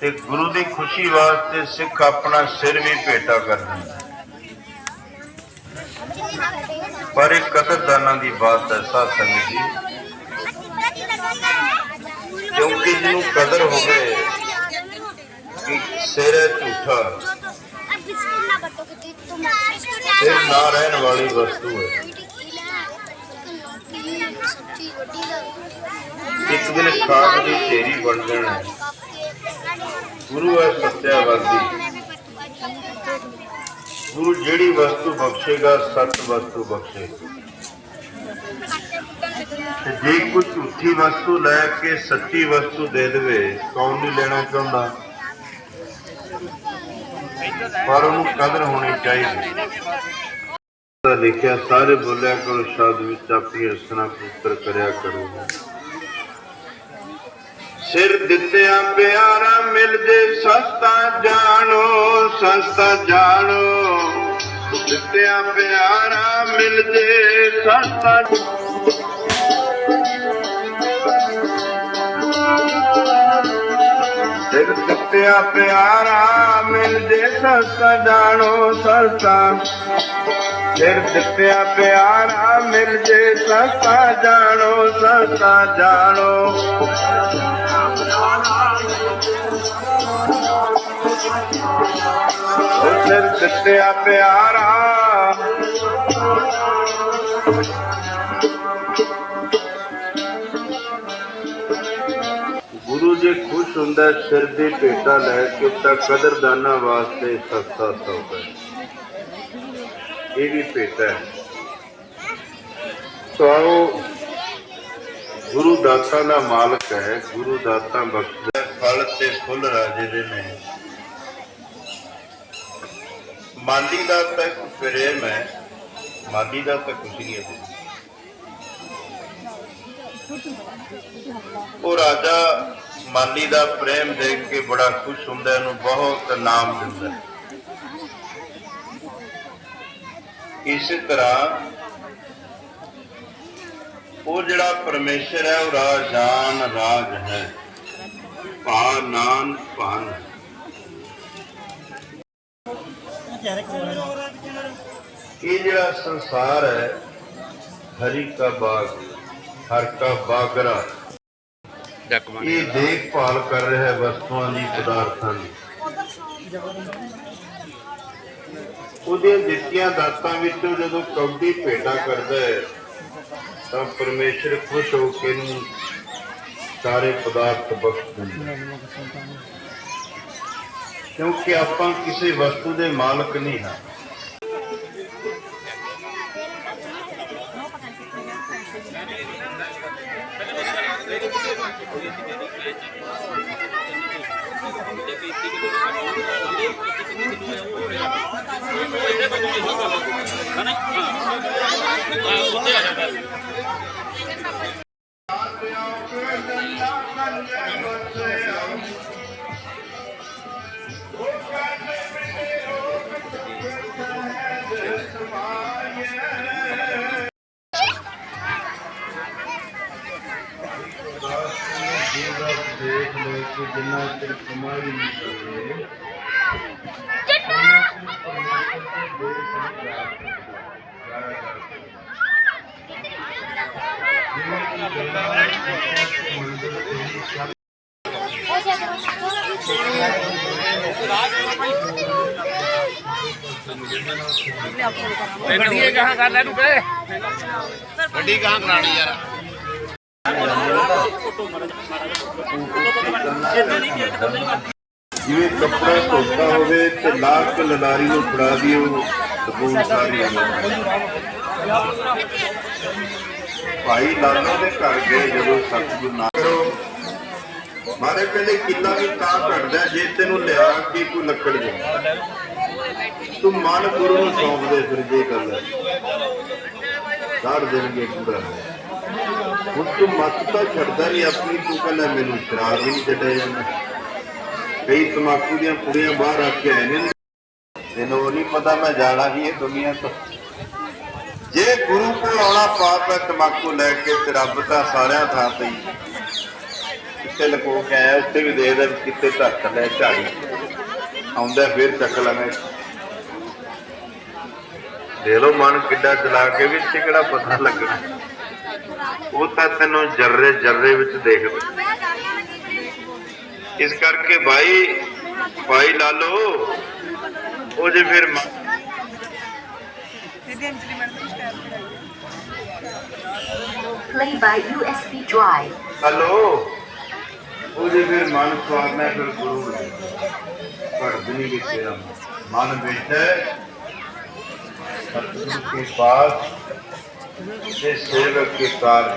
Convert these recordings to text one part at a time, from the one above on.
ਤੇ ਗੁਰੂ ਦੀ ਖੁਸ਼ੀ ਵਾਸਤੇ ਸਿੱਖ ਆਪਣਾ ਸਿਰ ਵੀ ਭੇਟਾ ਕਰ ਪਰ ਇਹ ਕਦਰਦਾਨਾਂ ਦੀ ਬਾਤ ਹੈ, ਸਾਧ ਸੰਗਤ ਜੀ। ਕਿਉਂਕਿ ਜਿਹਨੂੰ ਕਦਰ ਹੋਵੇ ਕਿ ਸਿਰ ਝੂਠਾ ਸਿਰ ਨਾ ਰਹਿਣ ਵਾਲੀ ਵਸਤੂ ਹੈ। ਇੱਕ ਦਿਨ ਖਾਕ ਦੀ ਢੇਰੀ ਬਣ ਜਾਣਾ ਗੁਰੂ ਹੈ ਸੱਚਾਵਾਦੀ ਗੁਰੂ ਜਿਹੜੀ ਵਸਤੂ ਬਖਸ਼ੇਗਾ, ਸਤ ਵਸਤੂ ਬਖਸ਼ੇਗਾ ਤੇ ਜੇ ਕੋਈ ਝੂਠੀ ਵਸਤੂ ਲੈ ਕੇ ਸੱਚੀ ਵਸਤੂ ਦੇ ਦੇਵੇ, ਕੌਣ ਨਹੀਂ ਲੈਣਾ ਚਾਹੁੰਦਾ? ਪਰ ਉਹਨੂੰ ਕਦਰ ਹੋਣੀ ਚਾਹੀਦੀ। ਲਿਖਿਆ, ਸਾਰੇ ਬੋਲਿਆ ਕਰੋ, ਸ਼ਬਦ ਵਿੱਚ ਆਪਣੀ ਰਸਨਾ ਪੁੱਤਰ ਕਰਿਆ ਕਰੋ। ਸਿਰ ਦਿੱਤਿਆਂ ਪਿਆਰਾ ਮਿਲ ਜੇ ਸਸਤਾ ਜਾਣੋ ਸਸਤਾ ਜਾਣੋ। ਦਿੱਤਿਆਂ ਪਿਆਰਾ ਮਿਲ ਜੇ ਸਸਤਾ। ਸਿਰ ਦਿੱਤਿਆਂ ਪਿਆਰਾ ਮਿਲ ਜੇ ਸਸਤਾ ਜਾਣੋ, ਸਸਤਾ। ਸਿਰ ਦਿੱਤਿਆਂ ਪਿਆਰਾ ਮਿਲ ਜੇ ਸਸਤਾ ਜਾਣੋ ਸਸਤਾ ਜਾਣੋ। ਉਹ ਦਿੱਤਿਆ ਪਿਆਰਾ ਗੁਰੂ ਜੀ ਖੁਸ਼ ਹੁੰਦਾ, ਸਿਰ ਦੀ ਭੇਟਾ ਲੈ ਕੇ ਤਾਂ ਕਦਰਦਾਨਾ ਵਾਸਤੇ ਸਸਤਾ ਸੌਦਾ ਹੈ। ਇਹ ਵੀ ਭੇਟਾ ਹੈ। ਸੋ ਆਓ ਗੁਰੂ ਦਾਤਾ ਦਾ ਮਾਲਕ ਹੈ। ਗੁਰੂ ਦਾਤਾ ਬਖਸ਼ਦਾ ਫਲ ਤੇ ਫੁੱਲ ਰਾਜੇ ਦੇ ਨੇ। ਮਾਲੀ ਦਾ ਤਾਂ ਇੱਕ ਪ੍ਰੇਮ ਹੈ। ਮਾਲੀ ਦਾ ਤਾਂ ਕੁਛ ਨਹੀਂ ਹੈ। ਉਹ ਰਾਜਾ ਮਾਲੀ ਦਾ ਪ੍ਰੇਮ ਦੇਖ ਕੇ ਬੜਾ ਖੁਸ਼ ਹੁੰਦਾ ਇਹਨੂੰ ਬਹੁਤ ਨਾਮ ਦਿੰਦਾ ਹੈ। ਇਸੇ ਤਰ੍ਹਾਂ ਉਹ ਜਿਹੜਾ ਪਰਮੇਸ਼ਰ ਹੈ ਉਹ ਰਾਜਾਨ ਰਾਜ ਹੈ। ਭਾ ਨਾਨ ਭਾਨ। ਇਹ ਜਿਹੜਾ ਸੰਸਾਰ ਹੈ ਹਰੀ ਕਾ ਬਾਗ ਹਰ ਕਾ ਬਾਗਰਾ। ਇਹ ਦੇਖਭਾਲ ਕਰ ਰਿਹਾ ਹੈ ਵਸਤੂਆਂ ਦੀ ਪਦਾਰਥਾਂ ਦੀ। ਉਹਦੀਆਂ ਦਿੱਤੀਆਂ ਦਾਤਾਂ ਵਿੱਚੋਂ ਜਦੋਂ ਕੌਡੀ ਭੇਟਾ ਕਰਦਾ ਹੈ, ਤਾਂ ਪਰਮੇਸ਼ਰ ਖੁਸ਼ ਹੋ ਕੇ ਨੂੰ ਸਾਰੇ ਪਦਾਰਥ ਬਖਸ਼ ਦਿੰਦਾ ਕਿਉਂਕਿ ਆਪਾਂ ਕਿਸੇ ਵਸਤੂ ਦੇ ਮਾਲਕ ਨਹੀਂ ਹਾਂ। ਦੇਖ ਲੈ ਕਿ ਜਿੰਨਾ ਚਿਰ ਕਮਾਈ ਨਹੀਂ ਕਰਦੇ ਗੱਡੀ ਇਹ ਕਹਾਂ ਕਰ ਲੈ ਤੂੰ ਕਹੇ ਗੱਡੀ ਕਹਾਂ ਕਰਾਣੀ ਯਾਰ ਜਿਵੇਂ ਕੱਪੜਾ ਧੋਤਾ ਹੋਵੇ ਤੇ ਲਾ ਕੇ ਲਲਾਰੀ ਨੂੰ ਫੜਾ ਦਿਓ ਸਬੂਤ ਸਾਰੀ ਭਾਈ ਲਾਲਾ ਦੇ ਘਰ ਗਏ ਜਦੋਂ ਸਤਿਗੁਰੂ ਨਾ ਕਰੋ। ਮਾਰੇ ਕਹਿੰਦੇ ਕਿੱਲਾ ਵੀ ਤਾਂ ਘਟਦਾ ਜੇ ਤੈਨੂੰ ਲਿਆ ਕੇ ਕੋਈ ਲੱਕੜ ਜਾ ਤੂੰ ਮਨ ਗੁਰੂ ਨੂੰ ਸੌਂਪ ਦੇ ਫਿਰ ਜੇ ਗੱਲ ਹੈ ਕਰ ਦੇਣਗੇ ਪੂਰਾ ਹੁਣ ਤੂੰ ਮੱਤ ਤਾਂ ਛੱਡਦਾ ਨਹੀਂ, ਆਪਣੀ ਤੂੰ ਕਹਿੰਦਾ ਮੈਨੂੰ ਸ਼ਰਾਬ ਵੀ ਨਹੀਂ ਛੱਡਿਆ ਜਾਂਦਾ। ਕਈ ਤਮਾਕੂ ਦੀਆਂ ਕੁੜੀਆਂ ਬਾਹਰ ਆ ਕੇ ਆਏ ਨੇ। ਤੈਨੂੰ ਨਹੀਂ ਪਤਾ ਮੈਂ ਜਾਣਾ ਹੀ ਇਹ ਦੁਨੀਆ ਤੋਂ। ਜੇ ਗੁਰੂ ਕੋਲ ਆਉਣਾ, ਪਾਪ ਹੈ, ਤਮਾਕੂ ਲੈ ਕੇ ਤੇ ਰੱਬ ਤਾਂ ਸਾਰਿਆਂ ਥਾਂ ਤੇ ਕਿੱਥੇ ਲਕੋ ਕੇ ਆਇਆ, ਉੱਥੇ ਵੀ ਦੇਖਦਾ ਵੀ ਕਿੱਥੇ ਧੱਕ ਲੈ ਝਾੜੀ। ਆਉਂਦਾ ਫਿਰ ਚੱਕ ਲੈਣਾ। ਦੇ ਲੋ ਮਨ ਕਿੱਡਾ ਚਲਾ ਕੇ ਵੀ ਇੱਥੇ ਕਿਹੜਾ ਪਤਾ ਲੱਗਣਾ। ਉਹ ਤਾਂ ਤੈਨੂੰ ਜਰਰੇ ਜਰਰੇ ਵਿੱਚ ਦੇਖਦਾ। ਇਸ ਕਰਕੇ ਭਾਈ ਭਾਈ ਲਾਲੋ ਉਹ ਜੇ ਫਿਰ ਮ- Play by USB drive. Hello ਉਹ ਜੇ ਫਿਰ ਮਨ ਸਵਾਰਨਾ ਫਿਰ ਗੁਰੂ ਪੜਦ ਨਹੀਂ ਕਿ ਤੇਰਾ ਮਨ ਬੈਠਾ ਹੈ ਸਤਿਗੁਰੂ ਕੇ ਪਾਸ ਤੇ ਸੇਵਕ ਕੇ ਕਾਰ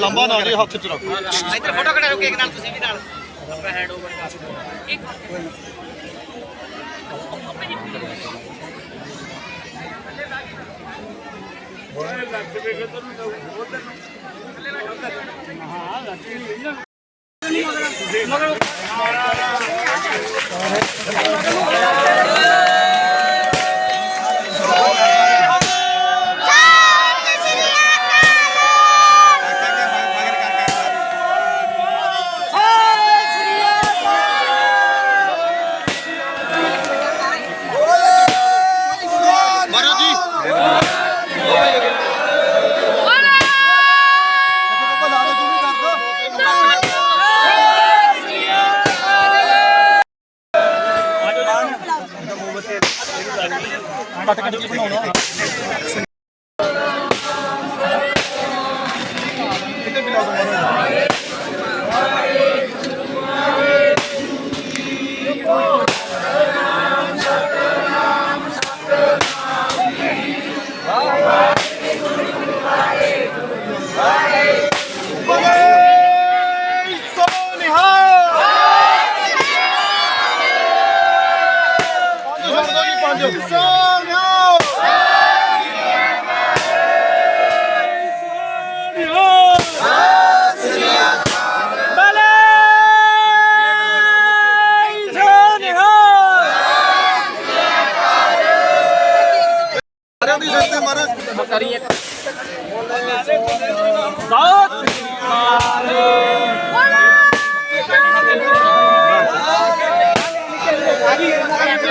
ਲੰਬਾ ਨਾ ਜੀ ਹੱਥ ਚ ਰੱਖੋ ਇੱਧਰ ਫੋਟੋ ਕਢਾਓ ਕੇਕ ਨਾਲ ਤੁਸੀਂ ਵੀ ਨਾਲ ਆਪਣਾ ਹੈਂਡ ਓਵਰ ਮਾਰੋ Pra tá cadê?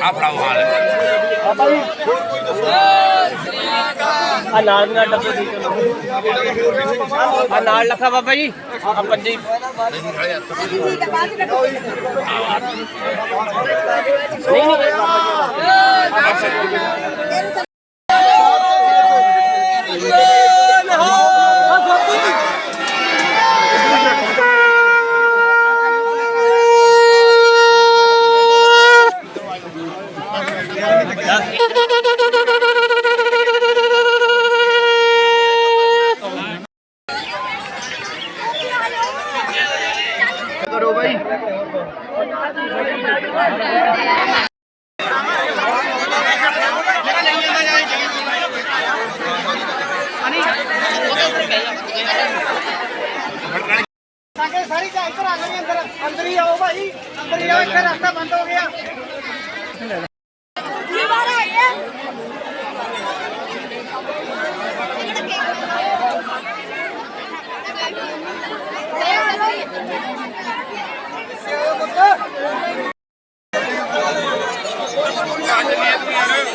ਆ ਫੜਾਓ ਹਾਲ ਆ ਨਾਲ ਦੀਆਂ ਡੱਬੇ ਦੇ ਆ ਨਾਲ ਲਖਾ ਬਾਬਾ ਜੀ ਆ ਪੰਜੀ ਨਹੀਂ ਨਹੀਂ ਸਾਕੇ ਸਾਰੀ ਤਾਂ ਇੱਧਰ ਆ ਗਈ ਅੰਦਰ ਅੰਦਰ ਹੀ ਆਓ ਭਾਈ। ਅੰਦਰ ਹੀ ਆਓ ਇੱਥੇ ਰਸਤਾ ਬੰਦ ਹੋ ਗਿਆ। ਅੱਜ ਨੀਤ ਨਹੀਂ